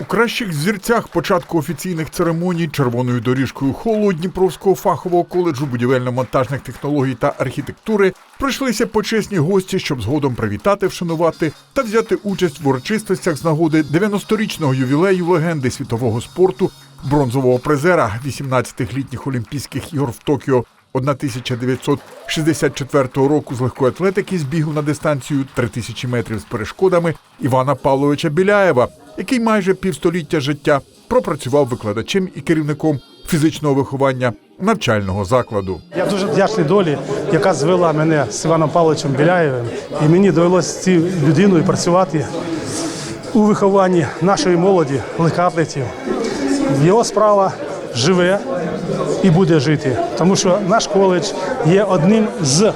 У кращих зірцях початку офіційних церемоній червоною доріжкою холу Дніпровського фахового коледжу будівельно-монтажних технологій та архітектури прийшлися почесні гості, щоб згодом привітати, вшанувати та взяти участь в урочистостях з нагоди 90-річного ювілею легенди світового спорту, бронзового призера 18-літніх Олімпійських ігор в Токіо. 1964 року з легкої атлетики з на дистанцію 3000 метрів з перешкодами Івана Павловича Біляєва, який майже півстоліття життя пропрацював викладачем і керівником фізичного виховання навчального закладу. Я дуже вдячний долі, яка звела мене з Іваном Павловичем Біляєвим. І мені довелося з людиною працювати у вихованні нашої молоді, легкоатлетів. Його справа живе і буде жити, тому що наш коледж є одним з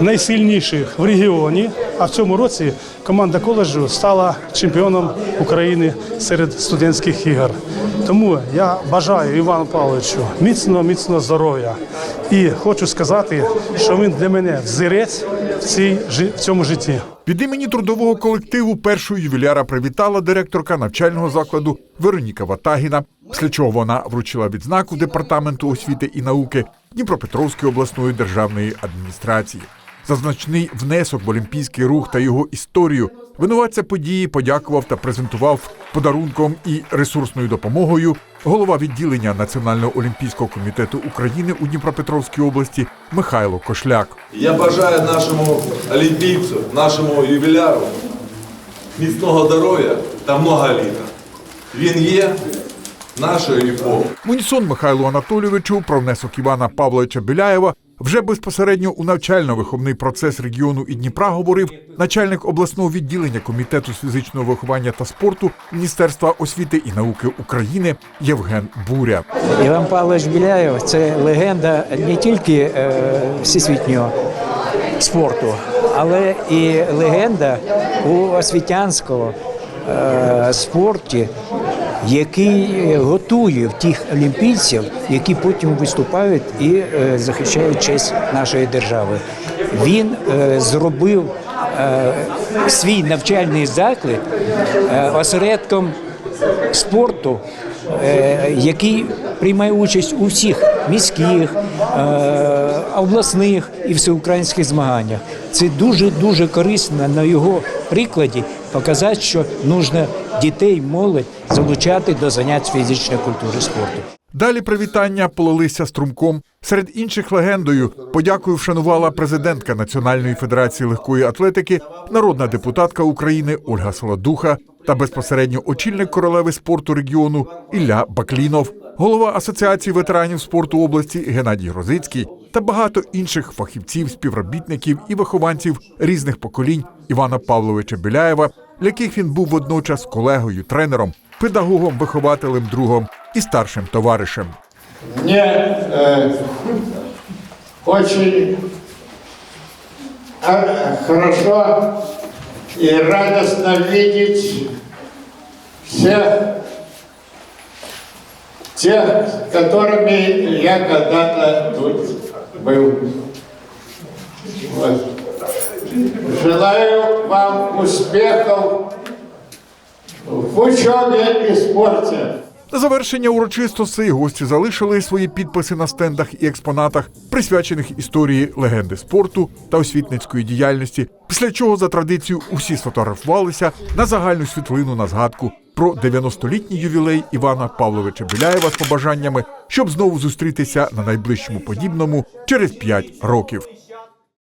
найсильніших в регіоні. А в цьому році команда коледжу стала чемпіоном України серед студентських ігор. Тому я бажаю Івану Павловичу міцного, міцного здоров'я. І хочу сказати, що він для мене взірець в, цій, в цьому житті. Від імені трудового колективу першою ювіляра привітала директорка навчального закладу Вероніка Ватагіна, після чого вона вручила відзнаку департаменту освіти і науки Дніпропетровської обласної державної адміністрації. За значний внесок в олімпійський рух та його історію винуватця події подякував та презентував подарунком і ресурсною допомогою голова відділення Національного олімпійського комітету України у Дніпропетровській області Михайло Кошляк. Я бажаю нашому олімпійцю, нашому ювіляру міцного здоров'я та много літа. Він є нашою епохою. В унісон Михайлу Анатолійовичу про внесок Івана Павловича Біляєва вже безпосередньо у навчально-виховний процес регіону і Дніпра говорив начальник обласного відділення комітету з фізичного виховання та спорту Міністерства освіти і науки України Євген Буря. Іван Павлович Біляєв це легенда не тільки е, всесвітнього спорту, але і легенда у освітянського е, спорті, який готує тих олімпійців, які потім виступають і е, захищають честь нашої держави. Він е, зробив е, свій навчальний заклад е, осередком спорту, е, який приймає участь у всіх міських, е, обласних і всеукраїнських змаганнях. Це дуже дуже корисно на його прикладі показати, що потрібно дітей, молодь залучати до занять фізичної культури спорту. Далі привітання полилися струмком. Серед інших легендою подякою вшанувала президентка Національної федерації легкої атлетики, народна депутатка України Ольга Солодуха та безпосередньо очільник королеви спорту регіону Ілля Баклінов, голова Асоціації ветеранів спорту області Геннадій Грозицький та багато інших фахівців, співробітників і вихованців різних поколінь Івана Павловича Біляєва, яких він був водночас колегою, тренером, педагогом, вихователем, другом і старшим товаришем. Мне э, очень э, хорошо и радостно видеть всех тех, которыми я когда-то тут был. Вот. Желаю вам успехов в учебе и спорте. На завершення урочистостей гості залишили свої підписи на стендах і експонатах, присвячених історії легенди спорту та освітницької діяльності. Після чого за традицією усі сфотографувалися на загальну світлину на згадку про 90-літній ювілей Івана Павловича Біляєва з побажаннями, щоб знову зустрітися на найближчому подібному через 5 років.